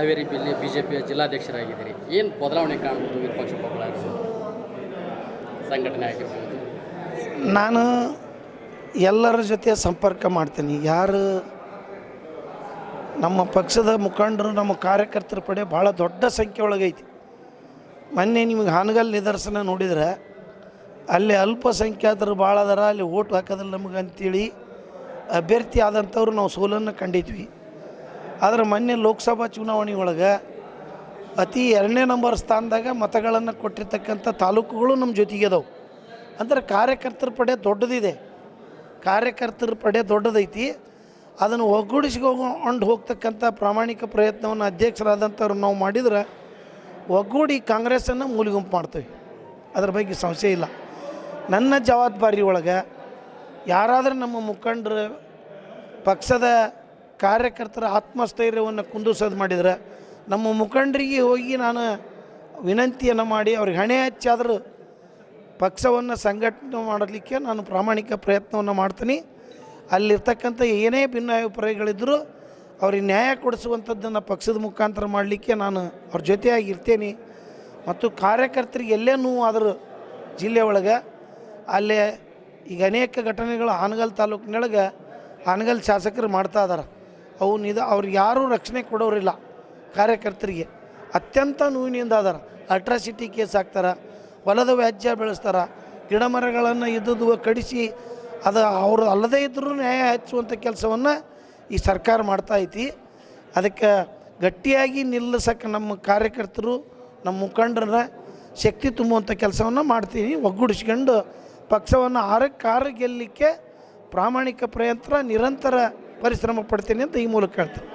ಹಾವೇರಿ ಬಿಲ್ಲಿ B J ಪಿಯ ಜಿಲ್ಲಾಧ್ಯಕ್ಷರಾಗಿದ್ದೀರಿ. ಏನು ಬದಲಾವಣೆ ಕಾಣ್ಬೋದು ವಿಪಕ್ಷ ಪಕ್ಷಗಳಾಗಿರ್ಬೋದು ಸಂಘಟನೆ ಆಗಿರ್ಬೋದು. ನಾನು ಎಲ್ಲರ ಜೊತೆ ಸಂಪರ್ಕ ಮಾಡ್ತೀನಿ. ಯಾರು ನಮ್ಮ ಪಕ್ಷದ ಮುಖಂಡರು, ನಮ್ಮ ಕಾರ್ಯಕರ್ತರ ಪಡೆ ಭಾಳ ದೊಡ್ಡ ಸಂಖ್ಯೆ ಒಳಗೈತಿ. ಮೊನ್ನೆ ನಿಮಗೆ ಹಾನಗಲ್ ನಿದರ್ಶನ ನೋಡಿದ್ರೆ ಅಲ್ಲಿ ಅಲ್ಪಸಂಖ್ಯಾತರು ಭಾಳ ಅದರ ಅಲ್ಲಿ ಓಟ್ ಹಾಕೋದಿಲ್ಲ ನಮಗೆ ಅಂತೇಳಿ ಅಭ್ಯರ್ಥಿ ಆದಂಥವ್ರು ನಾವು ಸೋಲನ್ನು ಕಂಡಿದ್ವಿ. ಆದರೆ ಮೊನ್ನೆ ಲೋಕಸಭಾ ಚುನಾವಣೆ ಒಳಗೆ ಅತಿ ಎರಡನೇ ನಂಬರ್ ಸ್ಥಾನದಾಗ ಮತಗಳನ್ನು ಕೊಟ್ಟಿರ್ತಕ್ಕಂಥ ತಾಲೂಕುಗಳು ನಮ್ಮ ಜೊತೆಗೆ ಅದಾವೆ. ಅಂದ್ರೆ ಕಾರ್ಯಕರ್ತರ ಪಡೆ ದೊಡ್ಡದಿದೆ. ಕಾರ್ಯಕರ್ತರ ಪಡೆ ದೊಡ್ಡದೈತಿ. ಅದನ್ನು ಒಗ್ಗೂಡಿಸ್ಕೊಂಡು ಹೋಗ್ತಕ್ಕಂಥ ಪ್ರಾಮಾಣಿಕ ಪ್ರಯತ್ನವನ್ನು ಅಧ್ಯಕ್ಷರಾದಂಥವ್ರು ನಾವು ಮಾಡಿದ್ರೆ ಒಗ್ಗೂಡಿ ಕಾಂಗ್ರೆಸ್ಸನ್ನು ಮೂಲಿಗುಂಪು ಮಾಡ್ತೀವಿ. ಅದ್ರ ಬಗ್ಗೆ ಸಂಶಯ ಇಲ್ಲ. ನನ್ನ ಜವಾಬ್ದಾರಿ ಒಳಗೆ ಯಾರಾದರೂ ನಮ್ಮ ಮುಖಂಡರು ಪಕ್ಷದ ಕಾರ್ಯಕರ್ತರ ಆತ್ಮಸ್ಥೈರ್ಯವನ್ನು ಕುಂದಿಸೋದು ಮಾಡಿದ್ರೆ ನಮ್ಮ ಮುಖಂಡರಿಗೆ ಹೋಗಿ ನಾನು ವಿನಂತಿಯನ್ನು ಮಾಡಿ ಅವ್ರಿಗೆ ಹಣೆ ಹಚ್ಚಾದರೂ ಪಕ್ಷವನ್ನು ಸಂಘಟನೆ ಮಾಡಲಿಕ್ಕೆ ನಾನು ಪ್ರಾಮಾಣಿಕ ಪ್ರಯತ್ನವನ್ನು ಮಾಡ್ತೀನಿ. ಅಲ್ಲಿರ್ತಕ್ಕಂಥ ಏನೇ ಭಿನ್ನಾಭಿಪ್ರಾಯಗಳಿದ್ದರೂ ಅವ್ರಿಗೆ ನ್ಯಾಯ ಕೊಡಿಸುವಂಥದ್ದನ್ನು ಪಕ್ಷದ ಮುಖಾಂತರ ಮಾಡಲಿಕ್ಕೆ ನಾನು ಅವ್ರ ಜೊತೆಯಾಗಿ ಇರ್ತೇನೆ. ಮತ್ತು ಕಾರ್ಯಕರ್ತರಿಗೆ ಎಲ್ಲೇ ನೋವು ಆದರೂ ಜಿಲ್ಲೆ ಒಳಗೆ, ಅಲ್ಲೇ ಈಗ ಅನೇಕ ಘಟನೆಗಳು ಹಾನಗಲ್ ತಾಲೂಕಿನೊಳಗೆ ಹಾನಗಲ್ ಶಾಸಕರು ಮಾಡ್ತಾ ಇದಾರೆ ಅವು ನಿಧ ಅವ್ರಿಗೆ ಯಾರೂ ರಕ್ಷಣೆ ಕೊಡೋರಿಲ್ಲ. ಕಾರ್ಯಕರ್ತರಿಗೆ. ಅತ್ಯಂತ ನೋವಿನಿಂದ ಅದಾರ ಅಟ್ರಾಸಿಟಿ ಕೇಸ್ ಹಾಕ್ತಾರೆ. ಹೊಲದ ವ್ಯಾಜ್ಯ ಬೆಳೆಸ್ತಾರೆ. ಗಿಡ ಮರಗಳನ್ನು ಇದ್ದದ್ದು ಕಡಿಸಿ ಅದು ಅವರು ಅಲ್ಲದೇ ಇದ್ದರೂ ನ್ಯಾಯ ಹಚ್ಚುವಂಥ ಕೆಲಸವನ್ನು ಈ ಸರ್ಕಾರ ಮಾಡ್ತಾ ಐತಿ. ಅದಕ್ಕೆ ಗಟ್ಟಿಯಾಗಿ ನಿಲ್ಲಿಸಕ್ಕೆ ನಮ್ಮ ಕಾರ್ಯಕರ್ತರು, ನಮ್ಮ ಮುಖಂಡರ ಶಕ್ತಿ ತುಂಬುವಂಥ ಕೆಲಸವನ್ನು ಮಾಡ್ತೀನಿ. ಒಗ್ಗೂಡಿಸ್ಕೊಂಡು ಪಕ್ಷವನ್ನು ಆರಕ್ಕೆ ಆರು ಗೆಲ್ಲಲಿಕ್ಕೆ ಪ್ರಾಮಾಣಿಕ ಪ್ರಯತ್ನ, ನಿರಂತರ ಪರಿಶ್ರಮ ಪಡ್ತೀನಿ ಅಂತ ಈ ಮೂಲಕ ಹೇಳ್ತೀನಿ.